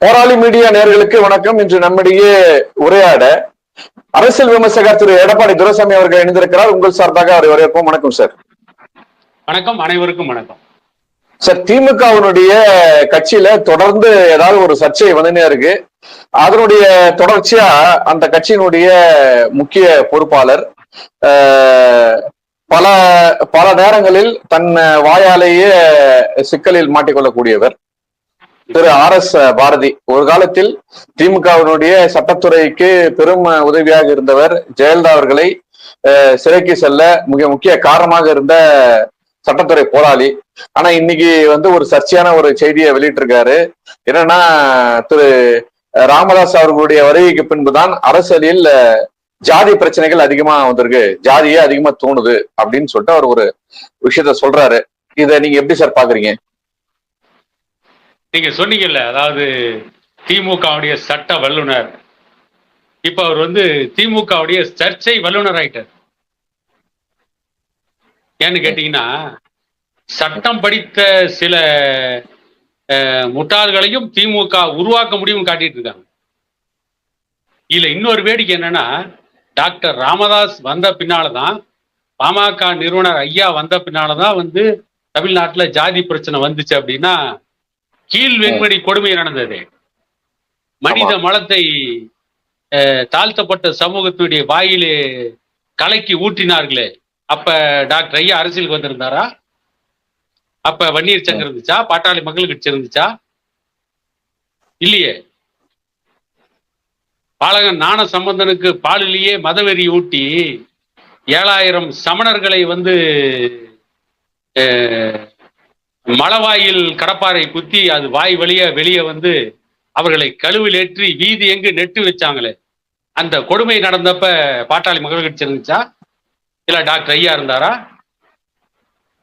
போராளி மீடியா நேயர்களுக்கு வணக்கம். இன்று நம்மிடையே உரையாட அரசியல் விமர்சகர் திரு எடப்பாடி துரைசாமி அவர்கள் இணைந்திருக்கிறார். உங்கள் சார்பாக அவரை வரவேற்போம் வணக்கம் சார். வணக்கம். அனைவருக்கும் வணக்கம். சார் திமுகவினுடைய கட்சியில தொடர்ந்து ஏதாவது ஒரு சர்ச்சை வந்துனே இருக்கு. அதனுடைய தொடர்ச்சியா அந்த கட்சியினுடைய முக்கிய பொறுப்பாளர் பல பல நேரங்களில் தன் வாயாலேயே சிக்கலில் மாட்டிக்கொள்ளக்கூடியவர் திரு ஆர் எஸ் பாரதி. ஒரு காலத்தில் திமுகவினுடைய சட்டத்துறைக்கு பெரும் உதவியாக இருந்தவர் ஜெயலலிதா அவர்களை சிறைக்கு செல்ல மிக முக்கிய காரணமாக இருந்த சட்டத்துறை போராளி. ஆனா இன்னைக்கு வந்து ஒரு சர்ச்சையான ஒரு செய்தியை வெளியிட்டிருக்காரு. என்னன்னா திரு ராமதாஸ் அவர்களுடைய வருகைக்கு பின்புதான் அரசியலில் ஜாதி பிரச்சனைகள் அதிகமா வந்திருக்கு. ஜாதியே அதிகமா தோணுது அப்படின்னு சொல்லிட்டு அவர் ஒரு விஷயத்த சொல்றாரு. இதை நீங்க எப்படி சார் பாக்குறீங்க? நீங்க சொன்னீங்கல்ல அதாவது திமுகவுடைய சட்ட வல்லுனர். இப்ப அவர் வந்து திமுகவுடைய சர்ச்சை வல்லுனர் ஆயிட்டார். ஏன்னு கேட்டீங்கன்னா சட்டம் படித்த சில முட்டாள்களையும் திமுக உருவாக்க முடியும் காட்டிட்டு இருக்காங்க. இதுல இன்னொரு வேடிக்கை என்னன்னா டாக்டர் ராமதாஸ் வந்த பின்னாலதான் பாமக நிறுவனர் ஐயா வந்த பின்னாலதான் வந்து தமிழ்நாட்டுல ஜாதி பிரச்சனை வந்துச்சு அப்படின்னா கீழ் வெண்மணி கொடுமை நடந்தது. மனித மலத்தை தாழ்த்தப்பட்ட சமூகத்துடைய வாயிலே கலக்கி ஊற்றினார்களே அப்ப டாக்டர் ஐயா அரசியலுக்கு வந்திருந்தாரா? அப்ப வன்னியர் சங்கம் இருந்துச்சா? பாட்டாளி மக்கள் கட்சி இருந்துச்சா? இல்லையே. பாலகன் ஞான சம்பந்தனுக்கு பாலிலேயே மதவெறி ஊட்டி ஏழாயிரம் சமணர்களை வந்து மலவாயில் கடப்பாறை குத்தி அது வாய் வழிய வெளியே வந்து அவர்களை கழுவில் ஏற்றி வீதி எங்கு நெட்டு வச்சாங்களே அந்த கொடுமை நடந்தப்ப பாட்டாளி மக்கள் கட்சி இருந்துச்சா? இல்ல டாக்டர் ஐயா இருந்தாரா?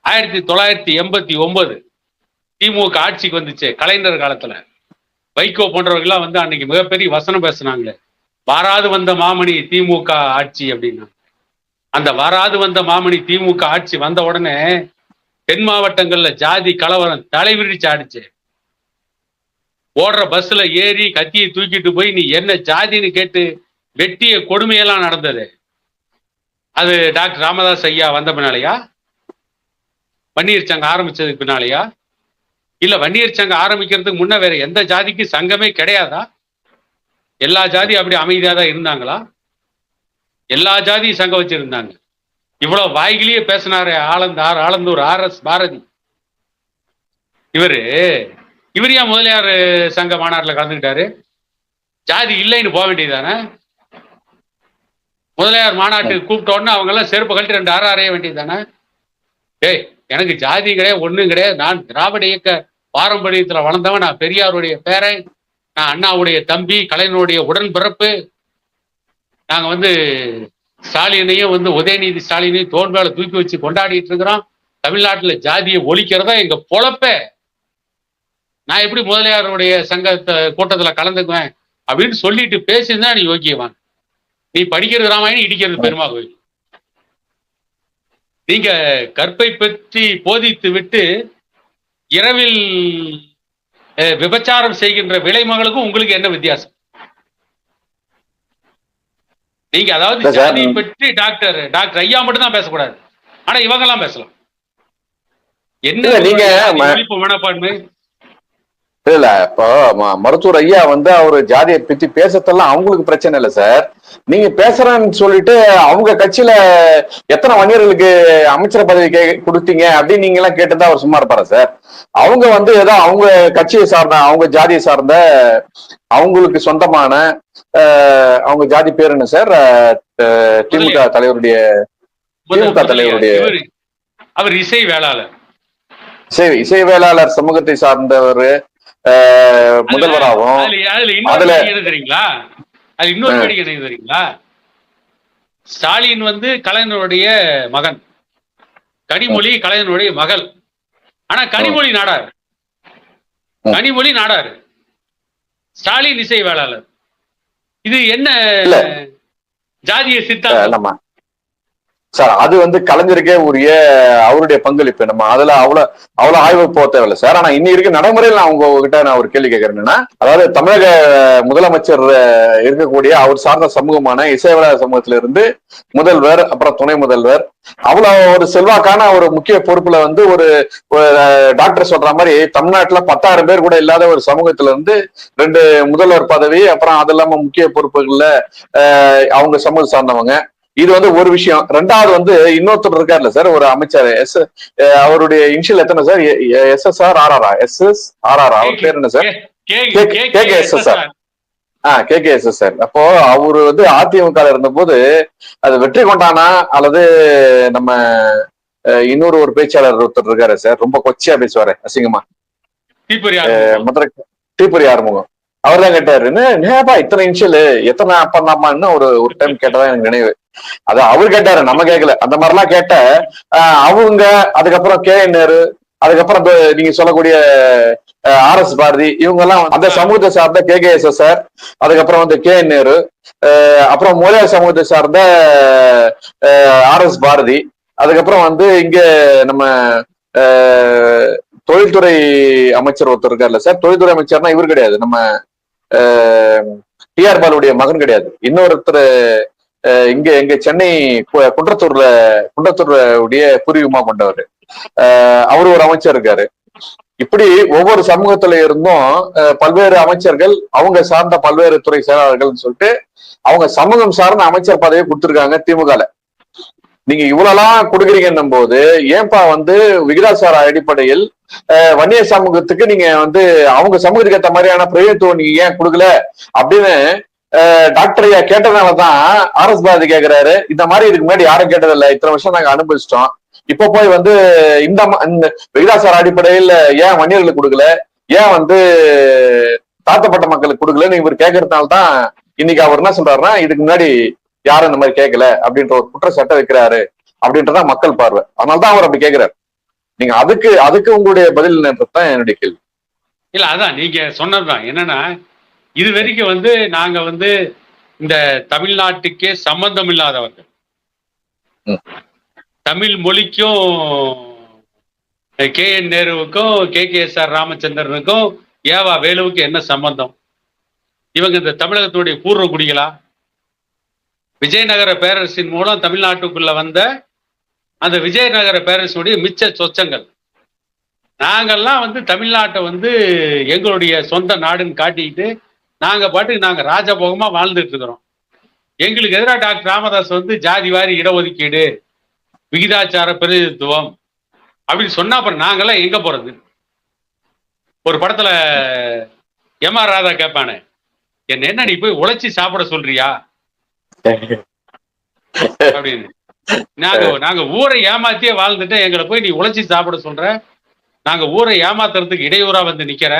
ஆயிரத்தி தொள்ளாயிரத்தி எண்பத்தி ஒன்பது திமுக ஆட்சிக்கு வந்துச்சு கலைஞர் காலத்துல. வைகோ போன்றவர்கள்லாம் வந்து அன்னைக்கு மிகப்பெரிய வசனம் பேசினாங்களே வாராது வந்த மாமணி திமுக ஆட்சி அப்படின்னா. அந்த வாராது வந்த மாமணி திமுக ஆட்சி வந்த உடனே தென் மாவட்டங்கள்ல ஜாதி கலவரம் தலைவிரிச்சு ஆடிச்சு. ஓடுற பஸ்ல ஏறி கத்தியை தூக்கிட்டு போய் நீ என்ன ஜாதின்னு கேட்டு வெட்டிய கொடுமையெல்லாம் நடந்தது. அது டாக்டர் ராமதாஸ் ஐயா வந்த பின்னாலையா? வன்னியர் சங்கம் ஆரம்பிச்சதுக்கு பின்னாலையா? இல்ல வன்னியர் சங்கம் ஆரம்பிக்கிறதுக்கு முன்ன வேற எந்த ஜாதிக்கு சங்கமே கிடையாதா? எல்லா ஜாதி அப்படி அமைதியாக தான் இருந்தாங்களா? எல்லா ஜாதியும் சங்கம் வச்சிருந்தாங்க. இவ்வளவு வாய்கிலேயே பேசினாரு ஆலந்த R Alandur R S Bharathi. இவரு இவர் ஏன் முதலியார் சங்க மாநாட்டில் கலந்துக்கிட்டாரு? ஜாதி இல்லைன்னு போக வேண்டியதானே முதலியார் மாநாட்டுக்கு கூப்பிட்ட உடனே அவங்க எல்லாம் செருப்பு கழட்டி ரெண்டு ஆறு அறைய வேண்டியதானே டேய் எனக்கு ஜாதி கிடையாது ஒன்றும் கிடையாது. நான் திராவிட இயக்க பாரம்பரியத்தில் வளர்ந்தவன் நான் பெரியாருடைய பேரன் நான் அண்ணாவுடைய தம்பி கலைஞருடைய உடன்பிறப்பு. நாங்கள் வந்து ஸ்டாலினையும் வந்து உதயநிதி ஸ்டாலினையும் தோல் மேல தூக்கி வச்சு கொண்டாடிட்டு இருக்கிறோம். தமிழ்நாட்டுல ஜாதியை ஒழிக்கிறதா எங்க பொழப்பே. நான் எப்படி முதலியாருடைய சங்கத்தை கூட்டத்துல கலந்துக்குவேன் அப்படின்னு சொல்லிட்டு பேசியிருந்தா நீ யோக்கியவான் நீ படிக்கிறது ராமாயணம் இடிக்கிறது பெருமா கோயில் நீங்க கற்பை பற்றி போதித்து விட்டு இரவில் விபச்சாரம் செய்கின்ற விலைமகளுக்கும் உங்களுக்கு என்ன வித்தியாசம்? நீங்க அதாவது. ஜாதி பற்றி டாக்டர் டாக்டர் ஐயா மட்டும் தான் பேசக்கூடாது. ஆனா இவங்கெல்லாம் பேசலாம். என்ன நீங்க மனப்பான்மை. இல்ல இப்போ மருத்துவர் ஐயா வந்து அவரு ஜாதியை பத்தி பேசத்தெல்லாம் அவங்களுக்கு பிரச்சனை இல்ல சார். நீங்க பேசுறேன்னு சொல்லிட்டு அவங்க கட்சியில எத்தனை வன்னியர்களுக்கு அமைச்சர் பதவி கே கொடுத்தீங்க அப்படின்னு நீங்க எல்லாம் கேட்டுதான் அவர் சும்மா இருப்பாரா சார்? அவங்க வந்து ஏதோ அவங்க கட்சியை சார்ந்த அவங்க ஜாதியை சார்ந்த அவங்களுக்கு சொந்தமான அவங்க ஜாதி பேர் என்ன சார்? திமுக தலைவருடைய திமுக தலைவருடைய- அவர் இசை வேளாளர். இசை இசை வேளாளர் சமூகத்தை சார்ந்தவர் முதல்வராகவும் அதுல தெரியுங்களா? அது இன்னொரு. வேடிக்கை தெரியுங்களா? ஸ்டாலின் வந்து கலைஞருடைய மகன். கனிமொழி கலைஞருடைய மகள். ஆனா கனிமொழி நாடார். கனிமொழி நாடார். ஸ்டாலின் இசை வேளாளர். இது என்ன. ஜாதிய சித்தாந்தம் சார் அது வந்து கலைஞருக்கே உரிய அவருடைய பங்களிப்பு. நம்ம அதுல அவ்வளவு அவ்வளவு ஆய்வு போக தேவையில்லை சார். ஆனா இன்னி இருக்க நடைமுறையில் நான் உங்ககிட்ட நான் ஒரு கேள்வி கேட்கறேன்னா அதாவது தமிழக முதலமைச்சர் இருக்கக்கூடிய அவர் சார்ந்த சமூகமான இசைவள சமூகத்தில இருந்து முதல்வர் அப்புறம் துணை முதல்வர் அவ்வளவு ஒரு செல்வாக்கான ஒரு முக்கிய பொறுப்புல வந்து ஒரு டாக்டர் சொல்ற மாதிரி தமிழ்நாட்டுல பத்தாயிரம் பேர் கூட இல்லாத ஒரு சமூகத்துல இருந்து ரெண்டு முதல்வர் பதவி அப்புறம் அது இல்லாம முக்கிய பொறுப்புகள்ல அவங்க சமூகம் சார்ந்தவங்க. இது வந்து ஒரு விஷயம். ரெண்டாவது வந்து இன்னொருத்தர் இருக்காருல்ல சார் ஒரு அமைச்சர். எஸ் அவருடைய இனிஷியல் எத்தனை sir? S S R R R S S R R அவர் பேர் என்ன sir? K- K- S S R. ஆ K K S S sir அப்போ அவரு வந்து அதிமுக இருந்தபோது அது வெற்றி கொண்டானா அல்லது நம்ம இன்னொரு ஒரு பேச்சாளர் ஒருத்தர் இருக்காரு சார். ரொம்ப கொச்சையா பேசுவாரு அசிங்கமா. மதுரை தீப்பொறி ஆறுமுகம். அவர் தான் கேட்டாரு என்ன நேபா இத்தனை இன்ஷியல் எத்தனை பண்ணாமான்னு ஒரு ஒரு டைம் கேட்டதா எனக்கு நினைவு. அது அவர் கேட்டாரு நம்ம கேட்கல அந்த மாதிரிலாம் கேட்ட அவங்க அதுக்கப்புறம் கே நேரு அதுக்கப்புறம் நீங்க சொல்லக்கூடிய ஆர் எஸ் பாரதி இவங்க எல்லாம் அந்த சமூகத்தை சார்ந்த K K S S sir அதுக்கப்புறம் வந்து கே நேரு ஆஹ், அப்புறம் மொழியார் சமூகத்தை சார்ந்த ஆர் எஸ் பாரதி அதுக்கப்புறம் வந்து இங்க நம்ம ஆஹ், தொழில்துறை அமைச்சர் ஒருத்தர் இருக்கார்ல சார் தொழில்துறை அமைச்சர்னா இவர் கிடையாது நம்ம டிஆர் பாலுடைய மகன் கிடையாது. இன்னொருத்தர் இங்க எங்க சென்னை கு- குன்றத்தூர்ல குன்றத்தூர்ல உடைய பூர்வீகமா கொண்டவர். அவர் அவரு ஒரு அமைச்சர் இருக்காரு. இப்படி ஒவ்வொரு சமூகத்துல இருந்தும் பல்வேறு அமைச்சர்கள் அவங்க சார்ந்த பல்வேறு துறை செயலாளர்கள்னு சொல்லிட்டு அவங்க சமூகம் சார்ந்த அமைச்சர் பதவி கொடுத்திருக்காங்க திமுகல. நீங்க இவ்வளவுலாம் கொடுக்குறீங்கன்னும் போது ஏன்பா வந்து விகிதாசார அடிப்படையில் வன்னிய சமூகத்துக்கு நீங்க வந்து அவங்க சமூகத்துக்கு ஏற்ற மாதிரியான பிரயோஜனத்துவம் நீங்க ஏன் கொடுக்கல? அப்படின்னு டாக்டர் ஐயா கேட்டதுனாலதான் ஆர் எஸ் பாரதி கேக்குறாரு. இந்த மாதிரி இதுக்கு முன்னாடி யாரும் கேட்டதில்ல. இத்தனை வருஷம் நாங்க அனுபவிச்சிட்டோம். இப்ப போய் வந்து இந்த ம- இந்த விகிதாசார அடிப்படையில் ஏன் வன்னியர்களுக்கு கொடுக்கல? ஏன் வந்து தாத்தப்பட்ட மக்களுக்கு கொடுக்கலன்னு இவர் கேட்கறதுனால தான் இன்னைக்கு அவர் என்ன சொல்றாருன்னா இதுக்கு முன்னாடி யாரும் இந்த மாதிரி கேட்கல அப்படின்ற ஒரு குற்றச்சாட்டை வைக்கிறாரு அப்படின்றதான் மக்கள் பார்வை. அதனாலதான் அவர் அப்படி கேட்கிறாரு நீங்க அதுக்கு அதுக்கு உங்களுடைய பதில் என்னன்றதுதான் என்னுடைய கேள்வி. இல்ல அதான் நீங்க சொன்னதுதான். என்னன்னா இது வரைக்கும் வந்து நாங்க வந்து இந்த தமிழ்நாட்டுக்கே சம்பந்தம் இல்லாதவர்கள். தமிழ் மொழிக்கும் கே என் நேருவுக்கும் கே கே எஸ் ஆர் ராமச்சந்திரனுக்கும் ஏவா வேலுவுக்கு என்ன சம்பந்தம்? இவங்க இந்த தமிழகத்துடைய பூர்வ குடிகளா? விஜயநகர பேரரசின் மூலம் தமிழ்நாட்டுக்குள்ள வந்த அந்த விஜயநகர பேரரசுடைய மிச்ச சொச்சங்கள். நாங்கெல்லாம் வந்து தமிழ்நாட்டை வந்து எங்களுடைய சொந்த நாடுன்னு காட்டிக்கிட்டு நாங்கள் பாட்டுக்கு நாங்கள் ராஜபோகமாக வாழ்ந்துட்டு இருக்கிறோம். எங்களுக்கு எதிராக டாக்டர் ராமதாஸ் வந்து ஜாதி வாரி இடஒதுக்கீடு விகிதாச்சார பிரதிநிதித்துவம் அப்படின்னு சொன்னா அப்புறம் நாங்களாம் எங்க போறது? ஒரு படத்துல எம் ஆர் ராதா கேட்பானே என்ன என்ன நீ போய் உழைச்சி சாப்பிட சொல்றியா? அப்படின்னு. நாங்க நாங்க ஊரை ஏமாத்தியே வாழ்ந்துட்டு எங்களை போய் நீ உழைச்சி சாப்பிட சொல்ற. நாங்க ஊரை ஏமாத்துறதுக்கு இடையூறா வந்து நிக்கிற.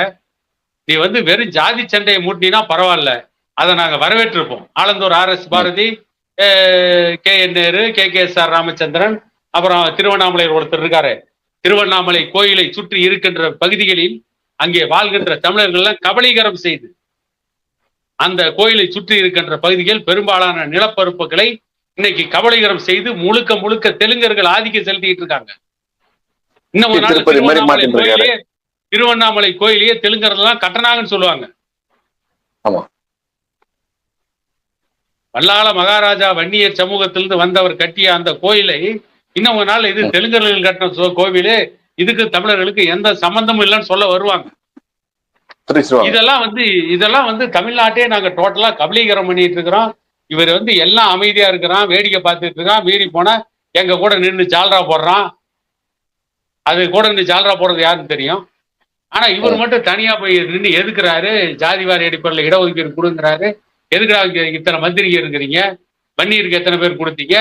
நீ வந்து வெறும் ஜாதி சண்டையை மூட்டினா பரவாயில்ல. அதை நாங்க வரவேற்றிருப்போம். Alandur R S Bharathi K N Nehru K K S R Ramachandran அப்புறம் திருவண்ணாமலை ஒருத்தர் இருக்காரு. திருவண்ணாமலை கோயிலை சுற்றி இருக்கின்ற பகுதிகளில் அங்கே வாழ்கின்ற தமிழர்கள் எல்லாம் கபலீகரம் செய்து அந்த கோயிலை சுற்றி இருக்கின்ற பகுதிகள் பெரும்பாலான நிலப்பரப்புகளை இன்னைக்கு கபலீகரம் செய்து முழுக்க முழுக்க தெலுங்கர்கள் ஆதிக்கம் செலுத்திட்டு இருக்காங்க இன்னும் ஒரு நாள் திருவண்ணாமலை மாத்திட்டு இருக்காரு. கோயிலே திருவண்ணாமலை கோயிலையே தெலுங்கரெல்லாம் கட்டணாங்கன்னு சொல்லுவாங்க. வல்லாள மகாராஜா வன்னியர் சமூகத்திலிருந்து வந்தவர் கட்டிய அந்த கோயிலை இன்னும் ஒரு நாள் இது தெலுங்கர்கள் கட்டின கோவிலு இதுக்கு தமிழர்களுக்கு எந்த சம்பந்தமும் இல்லைன்னு சொல்ல வருவாங்க இதெல்லாம் வந்து இதெல்லாம் வந்து தமிழ்நாட்டே நாங்க டோட்டலா கபலீகரம் பண்ணிட்டு இருக்கிறோம். இவர் வந்து எல்லாம் அமைதியா இருக்கிறான் வேடிக்கை பார்த்துட்டு இருக்கான் மீறி போனா எங்க கூட நின்று ஜால்ரா போடுறான். அது கூட நின்று ஜால்ரா போடுறது யாருன்னு தெரியும். ஆனா இவர் மட்டும் தனியா போய் நின்று எதுக்குறாரு? ஜாதிவாரி அடிப்படையில் இடஒதுக்கீடு கொடுங்கிறாரு. எதுக்குறா இங்க இத்தனை மந்திரிங்க இருக்கிறீங்க? வன்னியருக்கு எத்தனை பேர் கொடுத்தீங்க?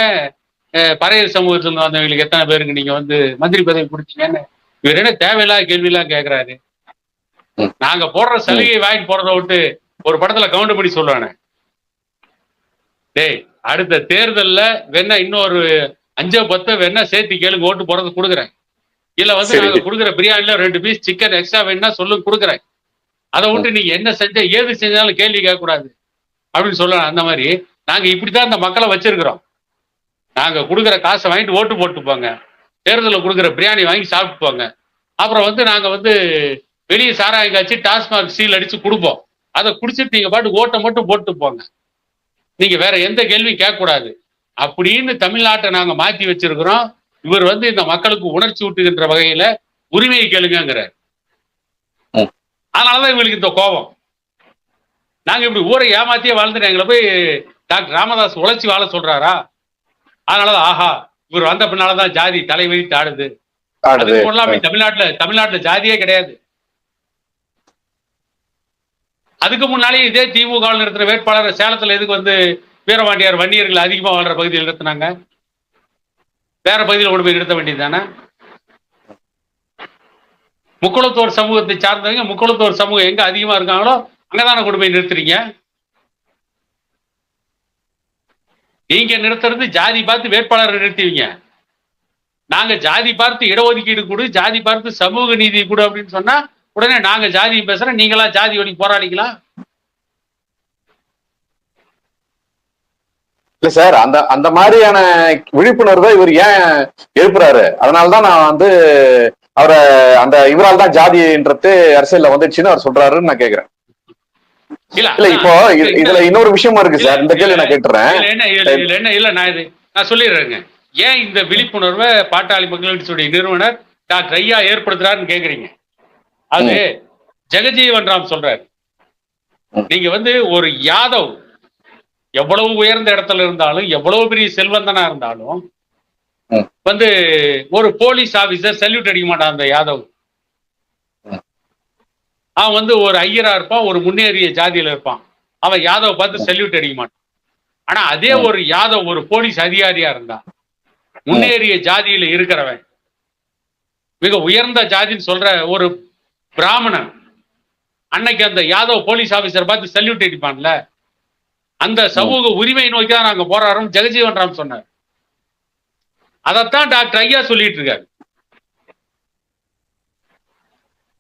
பறையர் சமூகத்துல வந்தவங்களுக்கு எத்தனை பேருக்கு நீங்க வந்து மந்திரி பதவி கொடுத்தீங்கன்னு இவர் என்ன தேவையில்லாத கேள்வியெல்லாம் கேட்கிறாரு ம். நாங்க போடுற சலுகை வாங்கிட்டு போறதை விட்டு ஒரு படத்துல கவுண்ட் பண்ணி சொல்லுவானே. டேய் அடுத்த தேர்தல்ல வேணா இன்னொரு அஞ்சோ பத்தோ வேணா சேர்த்து கேளுங்க ஓட்டு போறது கொடுக்குறேன். இல்ல வந்து. நாங்க கொடுக்குற பிரியாணில ரெண்டு பீஸ் சிக்கன் எக்ஸ்ட்ரா வேணா சொல்லுங்க கொடுக்குறேன். அதை விட்டு நீங்க என்ன செஞ்ச ஏது செஞ்சாலும் கேள்வி கேட்க கூடாது அப்படின்னு சொல்லலாம் அந்த மாதிரி. நாங்க இப்படித்தான் இந்த மக்களை வச்சிருக்கிறோம். நாங்க கொடுக்குற காசை வாங்கிட்டு ஓட்டு போட்டு போங்க தேர்தலில் கொடுக்குற பிரியாணி வாங்கி சாப்பிட்டு போங்க அப்புறம் வந்து நாங்க வந்து வெளியே சாராயம் காய்ச்சி டாஸ்மாக் சீல் அடிச்சு கொடுப்போம். அதை குடிச்சிட்டு நீங்க பாட்டு ஓட்டை மட்டும் போட்டு போங்க. நீங்க வேற எந்த கேள்வியும் கேட்கக்கூடாது. அப்படின்னு தமிழ்நாட்டை நாங்க மாத்தி வச்சிருக்கிறோம். இவர் வந்து இந்த மக்களுக்கு உணர்ச்சி ஊட்டுகின்ற வகையில உரிமையை கேளுங்கிறார். அதனாலதான் இவங்களுக்கு இந்த கோபம். நாங்க இப்படி ஊரை ஏமாத்தியே வாழ்ந்துட்டு எங்களை போய் டாக்டர் ராமதாஸ் உழைச்சி வாழ சொல்றாரா? அதனாலதான் ஆஹா இவர் வந்த பின்னாலதான் ஜாதி தலைவலி தாடுது. தமிழ்நாட்டுல தமிழ்நாட்டுல ஜாதியே கிடையாது. அதுக்கு முன்னாலே இதே திமுக நிறுத்தின வேட்பாளர் சேலத்தில் எதுக்கு வந்து வீரபாண்டியார் வன்னியர்கள் அதிகமாக வாழ்ற பகுதியில் நிறுத்தினாங்க வேற பகுதியில் கொண்டு போய் நிறுத்த வேண்டியது தானே முக்குளத்தோர் சமூகத்தை சார்ந்தவங்க முக்குளத்தோர் சமூகம் எங்க அதிகமா இருக்காங்களோ அங்கதானே கொண்டு போய் நிறுத்துறீங்க? நீங்க நிறுத்துறது ஜாதி பார்த்து வேட்பாளரை நிறுத்துவீங்க. நாங்க ஜாதி பார்த்து இடஒதுக்கீடு கொடு ஜாதி பார்த்து சமூக நீதி கொடு அப்படின்னு சொன்னா உடனே நாங்க ஜாதி பேசுறோம் நீங்களா ஜாதி ஒளி போராடிக்கலாம் இல்ல சார் அந்த அந்த மாதிரியான விழிப்புணர்வை இவர் ஏன் எழுப்புறாரு? அதனாலதான் நான் வந்து அவரை அந்த இவரால் தான் ஜாதின்றது அரசியல்ல வந்துச்சுன்னு அவர் சொல்றாருன்னு நான் கேக்குறேன். இல்ல இப்போ இது- இதுல இன்னொரு விஷயமா இருக்கு சார். இந்த கேள்வி நான் கேட்டுறேன். என்ன இல்ல நான் இது நான் சொல்லிடுறேங்க. ஏன் இந்த விழிப்புணர்வை பாட்டாளி மக்கள் கட்சியுடைய நிறுவனர் டாக்டர் ஐயா ஏற்படுத்துறாருன்னு கேக்குறீங்க? அது ஜெகஜீவன் ராம் சொல்றாரு. நீங்க வந்து ஒரு யாதவ் எவ்வளவு உயர்ந்த இடத்துல இருந்தாலும் எவ்வளவு பெரிய செல்வந்தனா இருந்தாலும். வந்து ஒரு போலீஸ் ஆபீசர் சல்யூட் அடிக்க மாட்டான் அந்த யாதவ். அவன் வந்து ஒரு ஐயரா இருப்பான் ஒரு முன்னேறிய ஜாதியில இருப்பான் அவன் யாதவ் பார்த்து சல்யூட் அடிக்க மாட்டான் ஆனா அதே. ஒரு யாதவ் ஒரு போலீஸ் அதிகாரியா இருந்தா முன்னேறிய ஜாதியில இருக்கிறவன் மிக உயர்ந்த ஜாதின்னு சொல்ற ஒரு பிராமணன். அன்னைக்கு அந்த யாதவ் போலீஸ் ஆபீசர் பார்த்து சல்யூட் அடிப்பான்ல. அந்த சமூக உரிமை நோக்கி தான் நாங்க போராடுறோம். ஜெகஜீவன் ராம் சொன்னார். அதைத்தான் டாக்டர் ஐயா சொல்லிட்டு இருக்காரு.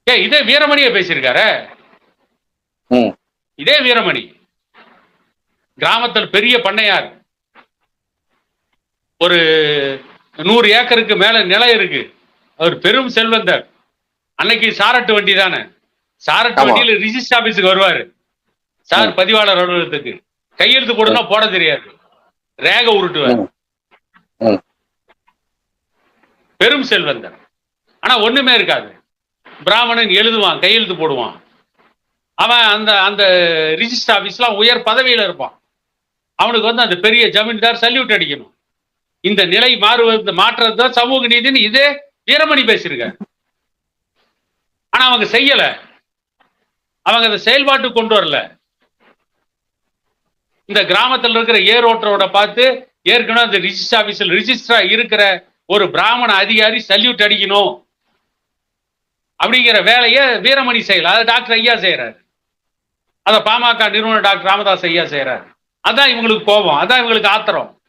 ஏ இதே வீரமணியே பேசியிருக்காரு? ம். இதே வீரமணி. கிராமத்தில் பெரிய பண்ணையார். ஒரு நூறு ஏக்கருக்கு மேல நிலம் இருக்கு. அவர் பெரும் செல்வந்தர். அன்னைக்கு சாரட்டு வண்டி தானே? சாரட்டு. வண்டியில ரிஜிஸ்டர் ஆபீஸுக்கு வருவாரு. சார் பதிவாளர் அலுவலகத்துக்கு. கையெழுத்து போடுனா போட தெரியாது. ரேக உருட்டுவார். பெரும் செல்வந்தர். ஆனா ஒண்ணுமே இருக்காது. பிராமணன் எழுதுவான் கையெழுத்து போடுவான். அவன் அந்த அந்த ரிஜிஸ்டர் ஆபீஸ்ல உயர் பதவியில இருப்பான். அவனுக்கு வந்து அந்த பெரிய ஜமீன்தார் சல்யூட் அடிக்கணும். இந்த நிலை மாறுவது மாற்றுறது தான் சமூக நீதினு இதே வீரமணி பேசியிருக்காரு. ஆனா அவங்க செய்யல. அவங்க அதை செயல்பாட்டு கொண்டு வரல. இந்த கிராமத்தில் இருக்கிற ஏரோட்டரோட பார்த்து ஏற்கனவே அந்த ரிஜிஸ்டர் ஆபீஸ்ல ரிஜிஸ்டரா இருக்கிற ஒரு பிராமண அதிகாரி சல்யூட் அடிக்கணும். அப்படிங்கிற வேலையை வீரமணி செய்யல. அதை டாக்டர் ஐயா செய்யறாரு. அதை பாமக நிறுவனர் டாக்டர் ராமதாஸ் ஐயா செய்யறாரு. அதான் இவங்களுக்கு கோபம். அதான் இவங்களுக்கு ஆத்திரம்.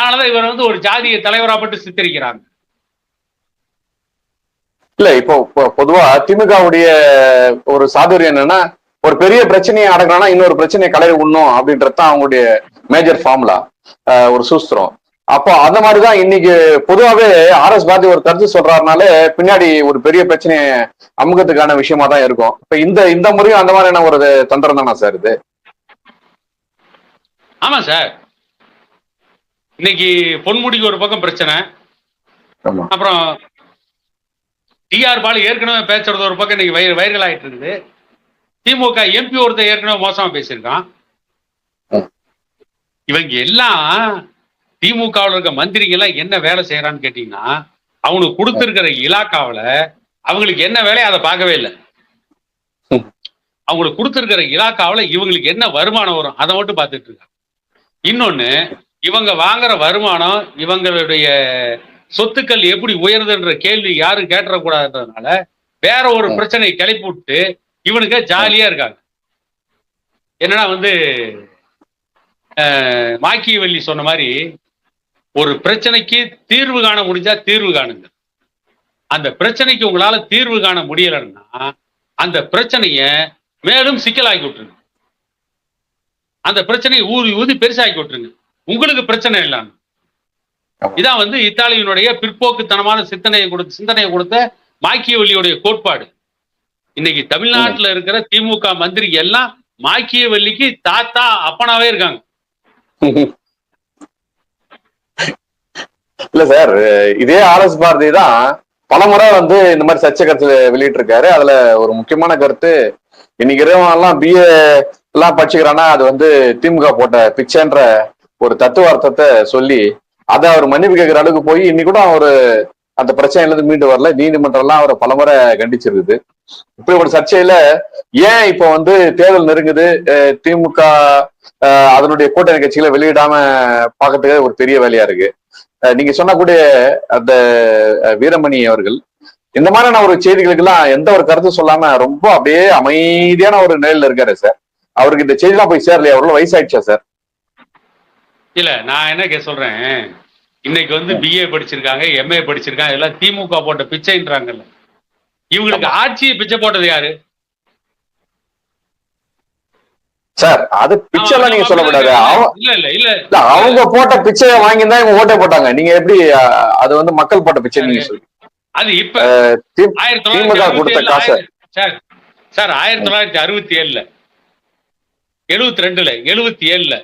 அதனாலதான் இவர் வந்து ஒரு ஜாதிய தலைவராப்பட்டு சித்தரிக்கிறாங்க. இல்ல இப்போ பொதுவா திமுகவுடைய ஒரு சாதுரியம் என்னன்னா ஒரு பெரிய பிரச்சனையை அடங்கினா இன்னொரு பிரச்சனையை களைய உண்ணும் அப்படின்றது தான் அவங்களுடைய மேஜர் ஃபார்முலா ஒரு சூஸ்திரம். அப்போ அந்த மாதிரிதான் இன்னைக்கு பொதுவாவே ஆர் எஸ் பாரதி ஒரு கருத்து சொல்றாருனாலே பின்னாடி ஒரு பெரிய பிரச்சனையை அமுகத்துக்கான விஷயமா தான் இருக்கும். இப்ப இந்த இந்த முறையும் அந்த மாதிரியான ஒரு தந்திரம் தானா சார் இது? ஆமா சார். இன்னைக்கு பொன்முடிக்கு ஒரு பக்கம் பிரச்சனை. அப்புறம் டிஆர் பாலு ஏற்கனவே பேசுறது ஒரு பக்கம் இன்னைக்கு வைர வைரல் ஆயிட்டு இருக்குது. திமுக எம்பி ஒருத்தர் ஏற்கனவே மோசமா பேசியிருக்கான். இவங்க எல்லாம் திமுகவில் இருக்க மந்திரிங்க எல்லாம் என்ன வேலை செய்யறான்னு கேட்டீங்கன்னா அவனுக்கு கொடுத்திருக்கிற இலாக்காவுல அவங்களுக்கு என்ன வேலையை அதை பார்க்கவே இல்லை. அவங்களுக்கு கொடுத்திருக்கிற இலாக்காவுல இவங்களுக்கு என்ன வருமானம் வரும் அதை மட்டும் பார்த்துட்டு இருக்காங்க இன்னொன்னு இவங்க வாங்குற வருமானம் இவங்களுடைய சொத்துக்கள் எப்படி உயருதுன்ற கேள்வி யாரும் கேட்டுறக்கூடாதுன்றதுனால வேற ஒரு. பிரச்சனையை கிளப்பி விட்டு இவனுங்க ஜாலியா இருக்காங்க என்னன்னா வந்து மாக்கியவல்லி சொன்ன மாதிரி ஒரு பிரச்சனைக்கு தீர்வு காண முடிஞ்சா தீர்வு காணுங்க அந்த பிரச்சனைக்கு உங்களால தீர்வு காண முடியலைன்னா அந்த பிரச்சனைய மேலும் சிக்கலாக்கி விட்டுருங்க அந்த பிரச்சனையை ஊதி ஊதி பெருசாக்கி விட்டுருங்க உங்களுக்கு பிரச்சனை இல்லாம ஆமா. இதான் வந்து இத்தாலியினுடைய பிற்போக்குத்தனமான சிந்தனையை கொடுத்த சிந்தனையை கொடுத்த மாக்கியவல்லியுடைய கோட்பாடு. இன்னைக்கு தமிழ்நாட்டுல இருக்கிற திமுக மந்திரி எல்லாம் மாக்கியவல்லிக்கு தாத்தா அப்பனாவே இருக்காங்க. இல்ல சார் இதே ஆர் எஸ் பாரதி தான் பலமுறை வந்து இந்த மாதிரி சர்ச்சை கருத்து வெளியிட்டு இருக்காரு அதுல ஒரு முக்கியமான கருத்து இன்னைக்கு எல்லாம் பிஏ எல்லாம் படிச்சுக்கிறான்னா அது வந்து திமுக போட்ட பிச்சைன்ற ஒரு தத்துவார்த்தத்தை சொல்லி அதை அவர் மன்னிப்பு கேட்கிற அளவுக்கு போய் இன்னைக்கு கூட அவர் அந்த பிரச்சனையில இருந்து மீண்டு வரல. நீதிமன்றம் எல்லாம் அவரை பலமுறை கண்டிச்சிருக்குது. இப்படி ஒரு சர்ச்சையில ஏன் இப்போ வந்து தேர்தல் நெருங்குது? திமுக அதனுடைய கூட்டணி கட்சிகளை வெளியிடாம பாக்கிறதுக்கு ஒரு பெரிய வேலையா இருக்கு. நீங்க சொன்னக்கூடிய அந்த வீரமணி அவர்கள் இந்த மாதிரியான ஒரு செய்திகளுக்கெல்லாம் எந்த ஒரு கருத்தும் சொல்லாம ரொம்ப அப்படியே அமைதியான ஒரு நிலையில இருக்காரு சார். அவருக்கு இந்த செய்திலாம் போய் சேரலையா? அவ்வளவு வயசாயிடுச்சா சார்? இல்ல நான் என்ன கே சொல்றேன்? இன்னைக்கு வந்து பிஏ படிச்சிருக்காங்க எம்ஏ படிச்சிருக்காங்க எல்லாம் திமுக போட்ட பிச்சைன்றாங்கல்ல. இவங்களுக்கு ஆட்சியை பிச்சை போட்டது யாரு? சார் அது பிச்சை எல்லாம் நீங்க சொல்லக்கூடாது. இல்ல இல்ல இல்ல. அவங்க போட்ட பிச்சையை வாங்கி தான் இவங்க ஓட்டை போட்டாங்க. நீங்க எப்படி அது வந்து மக்கள் போட்ட பிச்சை நீங்க சொல்லுங்க அது இப்ப திமுக தொள்ளாயிரத்தி கொடுத்த காசை. சார் சார் ஆயிரத்தி தொள்ளாயிரத்தி அறுபத்தி ஏழுல. எழுபத்தி ரெண்டுல எழுபத்தி ஏழுல.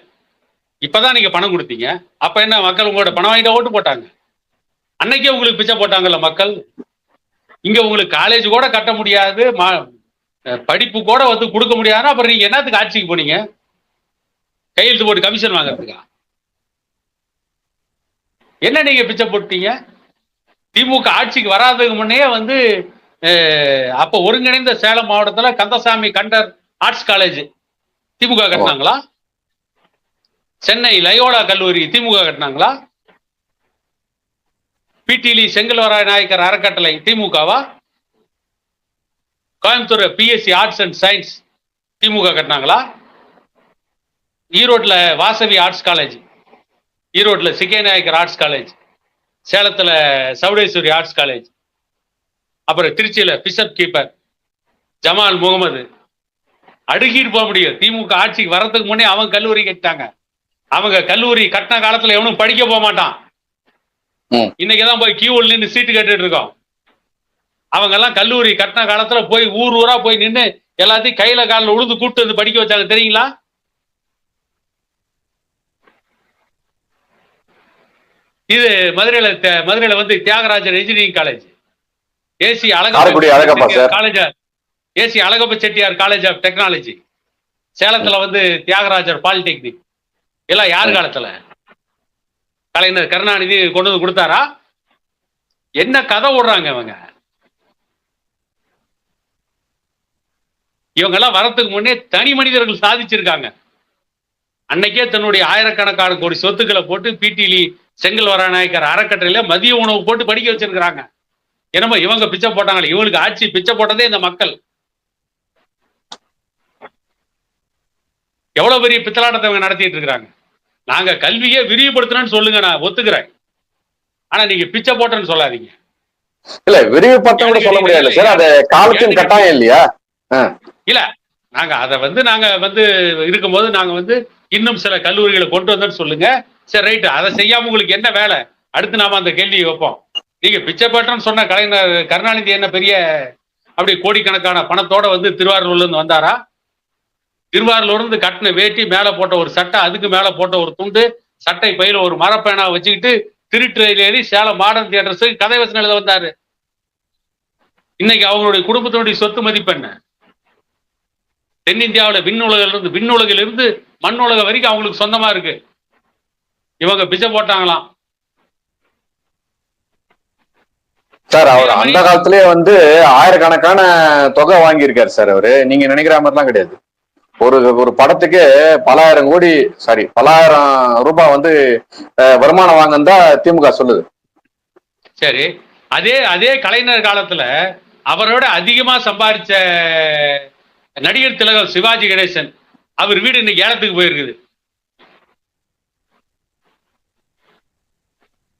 இப்பதான் நீங்க பணம் கொடுத்தீங்க. அப்ப என்ன மக்கள் உங்களோட பணம் வாங்கிட்டு ஓட்டு போட்டாங்க? அன்னைக்கே உங்களுக்கு பிச்சை போட்டாங்கல்ல மக்கள்? இங்க உங்களுக்கு காலேஜ் கூட கட்ட முடியாது மா- படிப்பு கூட வந்து கொடுக்க முடியாதுன்னா அப்புறம் நீங்க என்னத்துக்கு ஆட்சிக்கு போனீங்க? கையெழுத்து போட்டு கமிஷன் வாங்குறதுக்கா? என்ன நீங்க பிச்சை போட்டீங்க? திமுக ஆட்சிக்கு வராததுக்கு முன்னே வந்து அப்ப ஒருங்கிணைந்த சேலம் மாவட்டத்துல Kandasamy Kandar arts college DMK கட்டினாங்களா? Chennai Loyola கல்லூரி திமுக கட்டினாங்களா? P T Lee Chengalvaraya Naicker அறக்கட்டளை திமுகவா? Coimbatore P S G arts and science DMK கட்டினாங்களா? ஈரோட்டில் வாசவி ஆர்ட்ஸ் காலேஜ் ஈரோட்டில் சிக்கே நாயக்கர் ஆர்ட்ஸ் காலேஜ் சேலத்தில் சவுடேஸ்வரி ஆர்ட்ஸ் காலேஜ் அப்புறம் திருச்சியில் பிஷப் கீப்பர் ஜமால் முகமது. அடுக்கிட்டு போக முடியும் திமுக ஆட்சிக்கு வர்றதுக்கு முன்னே அவங்க கல்லூரி கட்டிட்டாங்க. அவங்க கல்லூரி கட்டின காலத்துல எவனும் படிக்க போக மாட்டான். ம். இன்னைக்கு தான் போய் கியூவில் நின்று சீட்டு கட்டிட்டு இருக்கோம் அவங்க எல்லாம் கல்லூரி கட்டின காலத்துல போய் ஊர் ஊரா போய் நின்று எல்லாத்தையும் கையில காலில் உழுது கூட்டு வந்து படிக்க வச்சாங்க. தெரியுங்களா? இது மதுரையில மதுரையில வந்து Thiagarajar engineering college A C Alagappa. College A C Alagappa Chettiar college of technology சேலத்துல வந்து தியாகராஜர் பாலிடெக்னிக் எல்லாம் யார் காலத்துல? கலைஞர் கருணாநிதி கொண்டு வந்து கொடுத்தாரா? என்ன கதை ஓடுறாங்க இவங்க? இவங்க எல்லாம் வரத்துக்கு முன்னே தனி மனிதர்கள் சாதிச்சிருக்காங்க. அன்னைக்கே தன்னுடைய ஆயிரக்கணக்கான கோடி சொத்துக்களை போட்டு பிடிலி செங்கல் வராநாயக்கர் அறக்கட்டளையில மதிய உணவு போட்டு படிக்க வச்சிருக்கிறாங்க. என்னமோ இவங்க பிச்சை போட்டாங்களே இவங்களுக்கு ஆட்சி பிச்சை போட்டதே இந்த மக்கள். எவ்வளவு பெரிய பித்தலாட்டத்தை இவங்க நடத்திட்டு இருக்கிறாங்க? நாங்க கல்வியை விரிவுபடுத்தணும்னு சொல்லுங்க நான் ஒத்துக்கிறேன். ஆனா நீங்க பிச்சை போட்டேன்னு சொல்லாதீங்க. இல்ல விரிவுபடுத்த கூட சொல்ல முடியாது. சார் அது காலத்தின் கட்டாயம் இல்லையா? இல்ல நாங்க அதை வந்து நாங்க வந்து இருக்கும்போது நாங்க வந்து இன்னும் சில கல்லூரிகளை கொண்டு வந்தோம்னு சொல்லுங்க. சரி ரைட்டு அதை செய்யாம உங்களுக்கு என்ன வேலை? அடுத்து நாம அந்த கேள்வியை வைப்போம். நீங்க பிச்சை போட்டேன்னு சொன்ன கலைஞர் கருணாநிதி என்ன பெரிய அப்படி கோடிக்கணக்கான பணத்தோட வந்து திருவாரூர்ல இருந்து வந்தாரா? திருவாரூர்ல இருந்து கட்டின வேட்டி மேல போட்ட ஒரு சட்டை அதுக்கு மேல போட்ட ஒரு துண்டு சட்டை பையில ஒரு மரப்பேனா வச்சுக்கிட்டு திருட்டு ரயில் ஏறி சேலம் மாடர்ன் தியேட்டர்ஸுக்கு கதை வசனம் எழுத வந்தாரு. இன்னைக்கு அவங்களுடைய குடும்பத்தினுடைய சொத்து மதிப்பு என்ன? தென்னிந்தியாவில் விண்ணுலகில் இருந்து விண்ணுலகில் இருந்து மண்ணுலக வரைக்கும் அவங்களுக்கு சொந்தமா இருக்கு. இவங்க பிச்சை போட்டாங்களாம். சார் அவர் அந்த காலத்திலேயே வந்து ஆயிரக்கணக்கான தொகை வாங்கியிருக்காரு சார் அவரு. நீங்க நினைக்கிற மாதிரிலாம் கிடையாது. ஒரு ஒரு படத்துக்கு பலாயிரம் கோடி சாரி பலாயிரம் ரூபாய் வந்து வருமானம் வாங்கன்னு தான் திமுக சொல்லுது. சரி அதே அதே கலைஞர் காலத்துல அவரோட அதிகமா சம்பாதிச்ச நடிகர் திலகம் சிவாஜி கணேசன் அவர் வீடு இன்னைக்கு ஏலத்துக்கு போயிருக்குது.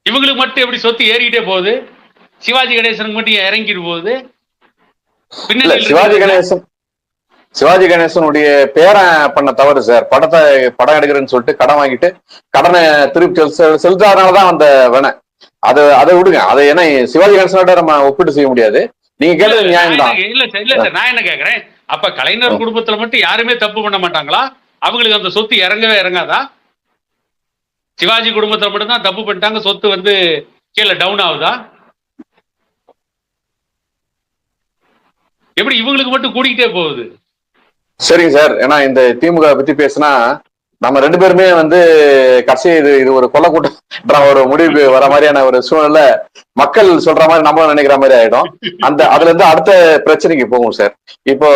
இவங்களுக்கு மட்டும் எப்படி சொத்து ஏறிக்கிட்டே போகுது? சிவாஜி கணேசனுக்கு மட்டும் இறங்கிட்டு போகுது? சிவாஜி கணேசன் சிவாஜி கணேசனுடைய பேரன் பண்ண தவறு சார். படத்தை படம் எடுக்கிறேன்னு சொல்லிட்டு கடன் வாங்கிட்டு கடனை திருப்பி செல்~ செலுத்தாதனாலதான் அந்த வேணை அதை அதை விடுங்க. அதை ஏன்னா சிவாஜி கணேசனோட நம்ம ஒப்பிட்டு செய்ய முடியாது. நீங்க கேட்டது நியாயம் தான் இல்ல சார் இல்ல சார் நான் என்ன கேக்குறேன்? அப்ப கலைஞர் குடும்பத்துல மட்டும் யாருமே தப்பு பண்ண மாட்டாங்களா? அவங்களுக்கு அந்த சொத்து இறங்கவே இறங்காதா? சிவாஜி குடும்பத்துல மட்டும் தான் தப்பு பண்ணிட்டாங்க சொத்து வந்து கீழே டவுன் ஆகுதா? எப்படி இவங்களுக்கு மட்டும் கூடிக்கிட்டே போகுது? சரிங்க சார். ஏன்னா இந்த திமுக பத்தி பேசினா நம்ம ரெண்டு பேருமே வந்து கடைசி இது இது ஒரு கொலை கூட்டம் ஒரு முடிவு வர மாதிரியான ஒரு சூழ்நிலை மக்கள் சொல்ற மாதிரி நம்ம நினைக்கிற மாதிரி ஆயிடும். அந்த அதுல இருந்து அடுத்த பிரச்சனைக்கு போகும் சார். இப்போ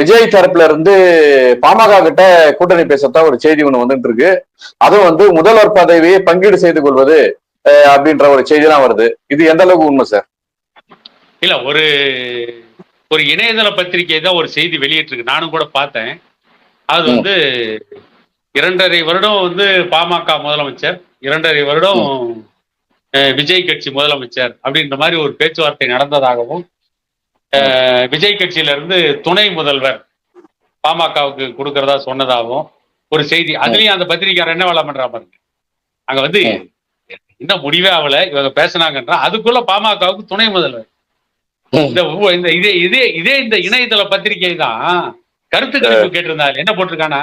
விஜய் தரப்புல இருந்து பாமக கிட்ட கூட்டணி பேசத்தான் ஒரு செய்தி ஒண்ணு வந்துட்டு இருக்கு. அதுவும் வந்து முதல்வர் பதவியை பங்கீடு செய்து கொள்வது அப்படின்ற ஒரு செய்திலாம் வருது. இது எந்த அளவுக்கு உண்மை சார்? இல்ல ஒரு ஒரு இணையதள பத்திரிகை தான் ஒரு செய்தி வெளியிட்டிருக்கு. நானும் கூட பார்த்தேன். அது. வந்து இரண்டரை வருடம் வந்து பாமக முதலமைச்சர் இரண்டரை வருடம் விஜய் கட்சி முதலமைச்சர் அப்படின்ற மாதிரி ஒரு பேச்சுவார்த்தை நடந்ததாகவும் விஜய் கட்சியில இருந்து துணை முதல்வர் பாமகவுக்கு கொடுக்கறதா சொன்னதாகவும் ஒரு செய்தி. அதுலயும் அந்த பத்திரிகையாளர் என்ன வேலை பண்றா பாருங்க. அங்க வந்து. இன்னும் முடிவே ஆகல இவங்க பேசுனாங்கன்றா அதுக்குள்ள பாமகவுக்கு துணை முதல்வர். இந்த இந்த இதே இதே இதே இந்த இணையதள பத்திரிகை தான் கருத்து கணிப்பு கேட்டிருந்தாரு. என்ன போட்டிருக்கானா?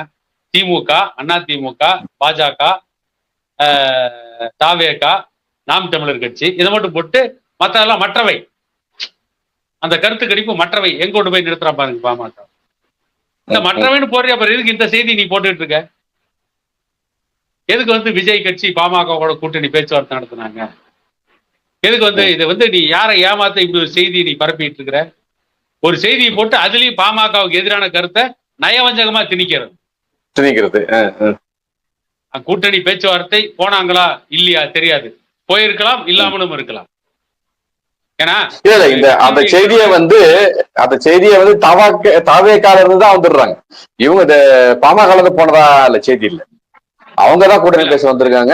திமுக அண்ணா திமுக பாஜக தாவேகா நாம் தமிழர் கட்சி. இதை மட்டும் போட்டு மற்றதெல்லாம் மற்றவை. அந்த கருத்து கணிப்பு மற்றவை. எங்க கொண்டு போய் நிறுத்துறா பாருங்க பாமக. இந்த மற்றவைன்னு போடுறியா அப்புறம் எதுக்கு இந்த செய்தி நீ போட்டுட்டு இருக்க? எதுக்கு வந்து விஜய் கட்சி பாமகவோட கூட்டணி பேச்சுவார்த்தை நடத்துனாங்க? எதுக்கு வந்து இது வந்து நீ யாரை ஏமாத்த இப்படி ஒரு செய்தி நீ பரப்பிட்டு இருக்கிற ஒரு செய்தியை போட்டு அதுலயும் பாமகவுக்கு எதிரான கருத்தை நயவஞ்சகமா திணிக்கிறது. திணிக்கிறது கூட்டணி பேச்சுவார்த்தை போனாங்களா இல்லையா தெரியாது. போயிருக்கலாம் இல்லாமலும் இருக்கலாம். ஏன்னா இல்ல இந்த அந்த செய்தியை வந்து அந்த செய்தியை வந்து தவாக்க தாவேக்கால இருந்து தான் வந்துடுறாங்க. இவங்க இந்த பாமக இருந்து போனதா இல்ல செய்தி இல்ல. அவங்க தான் கூட்டணி பேச வந்திருக்காங்க.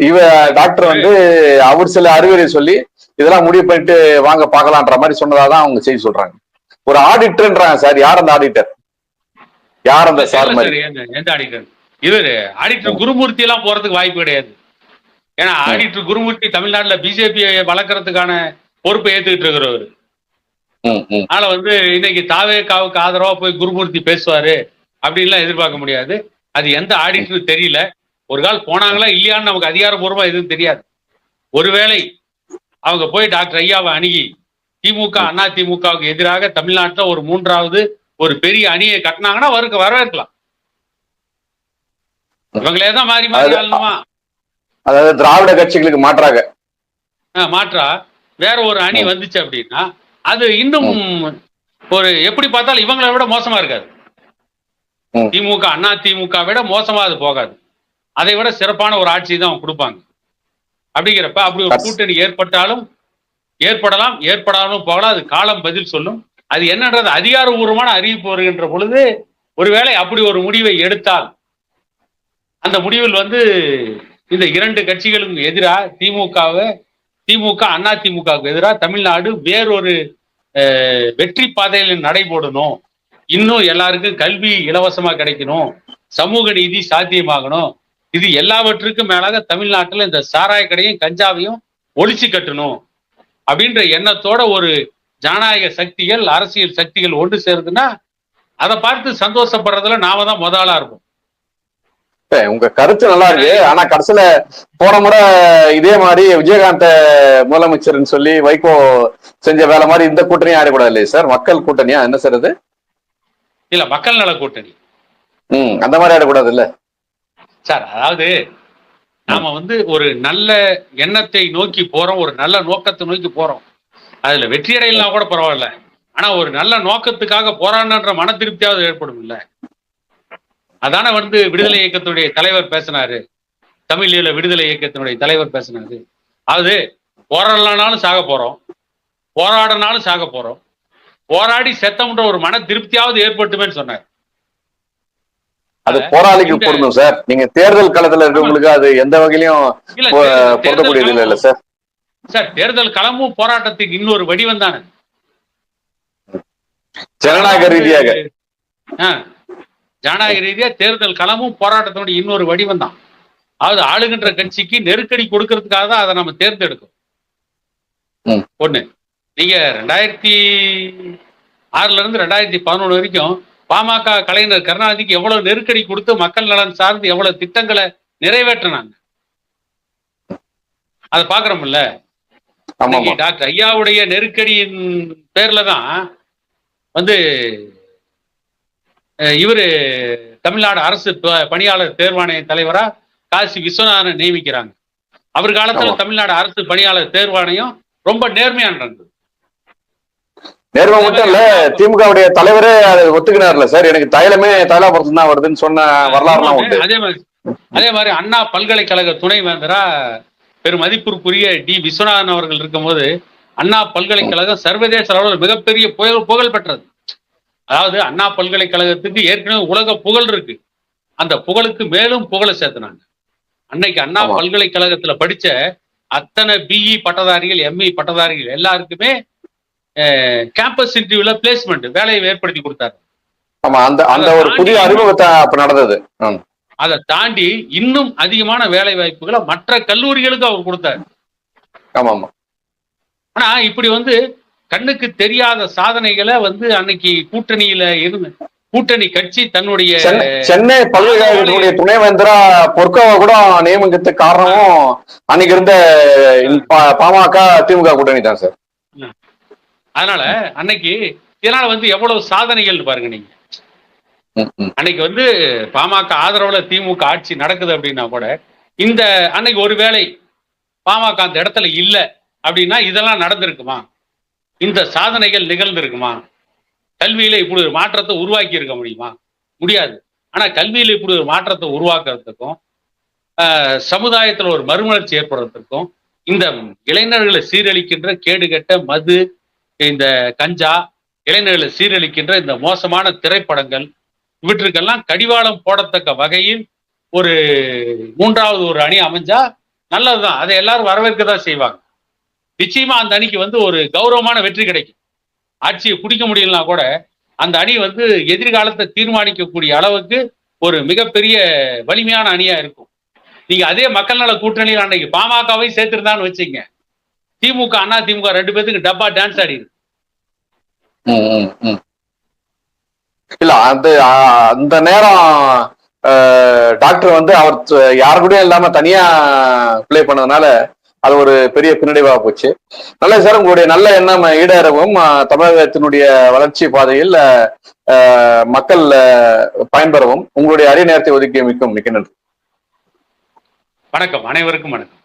இவ டாக்டர் வந்து அவர் சில அறிவுரை சொல்லி இதெல்லாம் முடிவு பண்ணிட்டு வாங்க பார்க்கலான்ற மாதிரி சொன்னதா தான் அவங்க செய்தி சொல்றாங்க. ஒரு ஆடிட்டர்ன்றாங்க சார். யார் அந்த ஆடிட்டர் யார் அந்த சார் எந்த- ஆடிட்டர் இவரு ஆடிட்டர் குருமூர்த்தி எல்லாம் போறதுக்கு வாய்ப்பு கிடையாது. ஏன்னா ஆடிட்டர் குருமூர்த்தி தமிழ்நாட்டுல பிஜேபியை வளர்க்கறதுக்கான பொறுப்பை ஏத்துக்கிட்டு இருக்கிறவர். அதனால வந்து இன்னைக்கு தாவேக்காவுக்கு ஆதரவா போய் குருமூர்த்தி பேசுவாரு அப்படின்லாம் எதிர்பார்க்க முடியாது. அது எந்த ஆடிட்டரும் தெரியல ஒரு கால் போனாங்களா இல்லையான்னு நமக்கு அதிகாரப்பூர்வமா எதுவும் தெரியாது. ஒருவேளை அவங்க போய் டாக்டர் ஐயாவை அணுகி திமுக அண்ணா திமுகவுக்கு எதிராக தமிழ்நாட்டுல ஒரு மூன்றாவது ஒரு பெரிய அணியை கட்டினாங்கன்னா வருக்கு வரவேற்கலாம். இவங்களே தான் மாறி மாறி ஆளணுமா? அதாவது திராவிட கட்சிகளுக்கு மாற்றாக. மாற்றா? வேற ஒரு அணி. வந்துச்சு அப்படின்னா அது இன்னும் ஒரு எப்படி பார்த்தாலும் இவங்களை விட மோசமா இருக்காது. திமுக அண்ணா திமுக விட மோசமா அது போகாது. அதை விட சிறப்பான ஒரு ஆட்சி தான் கொடுப்பாங்க. அப்படிங்கிறப்ப அப்படி ஒரு கூட்டணி ஏற்பட்டாலும் ஏற்படலாம் ஏற்படாமலும் போகலாம். அது காலம் பதில் சொல்லும். அது என்னன்றது அதிகாரபூர்வமான அறிவிப்பு வருகின்ற பொழுது ஒருவேளை அப்படி ஒரு முடிவை எடுத்தால் அந்த முடிவில் வந்து இந்த இரண்டு கட்சிகளுக்கும் எதிராக திமுகவை திமுக அண்ணா திமுகவுக்கு எதிராக தமிழ்நாடு வேறொரு வெற்றி பாதையில் நடைபோடணும். இன்னும் எல்லாருக்கும் கல்வி இலவசமா கிடைக்கணும். சமூக நீதி சாத்தியமாகணும். இது எல்லாவற்றுக்கும் மேலாக தமிழ்நாட்டுல இந்த சாராய கடையும் கஞ்சாவையும் ஒழிச்சு கட்டணும் அப்படின்ற எண்ணத்தோட ஒரு ஜனநாயக சக்திகள் அரசியல் சக்திகள் ஒன்று சேருதுன்னா அதை பார்த்து சந்தோஷப்படுறதுல நாம தான் முத ஆளா இருப்போம் உங்க கருத்து நல்லா இருக்கு. ஆனா கடைசியில போன முறை இதே மாதிரி விஜயகாந்த முதலமைச்சர்னு சொல்லி வைகோ செஞ்ச வேலை மாதிரி இந்த கூட்டணியும் ஆயிடக்கூடாது இல்லையா சார்? மக்கள் கூட்டணியா? என்ன அது? இல்ல மக்கள் நல கூட்டணி. ம் அந்த மாதிரி ஆயிடக்கூடாது இல்ல? சார் அதாவது நாம வந்து ஒரு நல்ல எண்ணத்தை நோக்கி போறோம் ஒரு நல்ல நோக்கத்தை நோக்கி போறோம். அதுல வெற்றி அடையலாம் கூட பரவாயில்ல. ஆனா ஒரு நல்ல நோக்கத்துக்காக போராடணுன்ற மன திருப்தியாவது ஏற்படும் இல்ல. அதான வந்து விடுதலை இயக்கத்தினுடைய தலைவர் பேசினாரு. தமிழீழ விடுதலை இயக்கத்தினுடைய தலைவர் பேசினாரு. அதாவது போராடலனாலும் சாக போறோம். போராடினாலும் சாக போறோம். போராடி செத்தம்ன்ற ஒரு மன திருப்தியாவது ஏற்பட்டுமேன்னு சொன்னார். அது போராளிக்கு பொருந்தும் சார். நீங்க தேர்தல் களத்துல இருக்கவங்களுக்கு அது எந்த வகையிலும் பொருந்தக்கூடியது இல்ல இல்ல சார். சார் தேர்தல் களமும் போராட்டத்தின் இன்னொரு வடிவம் தானே? ஜனநாயக ரீதியாக. ஜனநாயக ரீதியா தேர்தல் களமும் போராட்டத்தினுடைய இன்னொரு வடிவம் தான். அதாவது ஆளுகின்ற கட்சிக்கு நெருக்கடி கொடுக்கறதுக்காக தான் அதை நம்ம தேர்ந்தெடுக்கும். ஒண்ணு. நீங்க ரெண்டாயிரத்தி ஆறுல இருந்து ரெண்டாயிரத்தி பதினொன்று வரைக்கும் பாமக கலைஞர் கருணாநிதிக்கு எவ்வளவு நெருக்கடி கொடுத்து மக்கள் நலன் சார்ந்து எவ்வளவு திட்டங்களை நிறைவேற்றினாங்க? அதை பாக்குறோம்ல டாக்டர் ஐயாவுடைய நெருக்கடியின் பேர்ல தான் வந்து இவரு தமிழ்நாடு அரசு பணியாளர் தேர்வாணைய தலைவரா காசி விஸ்வநாதனை நியமிக்கிறாங்க. அவர் காலத்துல. தமிழ்நாடு அரசு பணியாளர் தேர்வாணையம் ரொம்ப நேர்மையா நடந்தது நேர்மை மட்டும் இல்ல திமுகவுடைய தலைவரே அதை ஒத்துக்கினார்ல சார். எனக்கு தைலமே தைலாபுரத்துல தான் வருதுன்னு சொன்ன வரலாறுலாம் உண்டு. அதே மாதிரி அதே மாதிரி அண்ணா பல்கலைக்கழக துணை வேந்தரா பெரும் மதிப்பிற்குரிய டி. விஸ்வநாதன் அவர்கள் இருக்கும்போது அண்ணா பல்கலைக்கழகம் சர்வதேச அளவில் மிகப்பெரிய புகழ் புகழ் பெற்றது. அதாவது அண்ணா பல்கலைக்கழகத்துக்கு ஏற்கனவே உலக புகழ் இருக்கு. அந்த புகழுக்கு மேலும் புகழை சேர்த்துனாங்க. அன்னைக்கு அண்ணா. பல்கலைக்கழகத்துல படிச்ச அத்தனை பிஇ பட்டதாரிகள் எம்இ பட்டதாரிகள் எல்லாருக்குமே கேம்பஸ் இன்டர்வியூல பிளேஸ்மெண்ட் வேலையை ஏற்படுத்தி கொடுத்தாரு. ஆமா அந்த அந்த ஒரு புதிய அறிமுகத்தை அப்ப நடந்தது. அதை தாண்டி இன்னும் அதிகமான வேலை வாய்ப்புகளை மற்ற கல்லூரிகளுக்கு அவர் கொடுத்தாரு. ஆமா ஆமா ஆனா இப்படி வந்து கண்ணுக்கு தெரியாத சாதனைகளை வந்து அன்னைக்கு கூட்டணியில இருந்து கூட்டணி கட்சி தன்னுடைய சென்னை பல்கலைக்கழகத்தினுடைய துணைவேந்தரா பொற்கோவை கூட நியமிக்கிறதுக்கு காரணமும் அன்னைக்கு இருந்த பாமக திமுக கூட்டணி தான் சார். அதனால அன்னைக்கு இதனால வந்து எவ்வளவு சாதனைகள் பாருங்க நீங்க. அன்னைக்கு வந்து பாமக ஆதரவுல திமுக ஆட்சி நடக்குது அப்படின்னா கூட இந்த அன்னைக்கு ஒருவேளை பாமக அந்த இடத்துல இல்ல அப்படின்னா இதெல்லாம் நடந்திருக்குமா? இந்த சாதனைகள் நிகழ்ந்திருக்குமா? கல்வியில இப்படி ஒரு மாற்றத்தை உருவாக்கி இருக்க முடியுமா? முடியாது. ஆனா கல்வியில இப்படி ஒரு மாற்றத்தை உருவாக்குறதுக்கும் சமுதாயத்துல ஒரு மறுமலர்ச்சி ஏற்படுறதுக்கும் இந்த இளைஞர்களை சீரழிக்கின்ற கேடுகெட்ட மது இந்த கஞ்சா இளைஞர்களை சீரழிக்கின்ற இந்த மோசமான திரைப்படங்கள் இவற்றுக்கெல்லாம் கடிவாளம் போடத்தக்க வகையில் ஒரு மூன்றாவது ஒரு அணி அமைஞ்சா நல்லதுதான். அதை எல்லாரும் வரவேற்க தான் செய்வாங்க. நிச்சயமா அந்த அணிக்கு வந்து ஒரு கௌரவமான வெற்றி கிடைக்கும். ஆட்சியை பிடிக்க முடியலனா கூட அந்த அணி வந்து எதிர்காலத்தை தீர்மானிக்கக்கூடிய அளவுக்கு ஒரு மிகப்பெரிய வலிமையான அணியா இருக்கும். நீங்க அதே மக்கள் நல கூட்டணியில் அன்னைக்கு பாமகவை சேர்த்திருந்தான்னு வச்சுங்க திமுக அண்ணா திமுக ரெண்டு பேத்துக்கு டப்பா டான்ஸ் ஆடி ம், ம், ம். இல்ல அது அந்த நேரம் டாக்டர் வந்து அவர் யாரு கூடயும் இல்லாம தனியா ப்ளே பண்ணதுனால அது ஒரு பெரிய பின்னடைவா போச்சு. நல்ல சார் உங்களுடைய நல்ல எண்ணம் ஈடேறவும் தமிழகத்தினுடைய வளர்ச்சி பாதையில் மக்கள் பயன்பெறவும். உங்களுடைய அரிய நேரத்தை ஒதுக்கிய மிக்க மிக்க நன்றி. வணக்கம் அனைவருக்கும் வணக்கம்.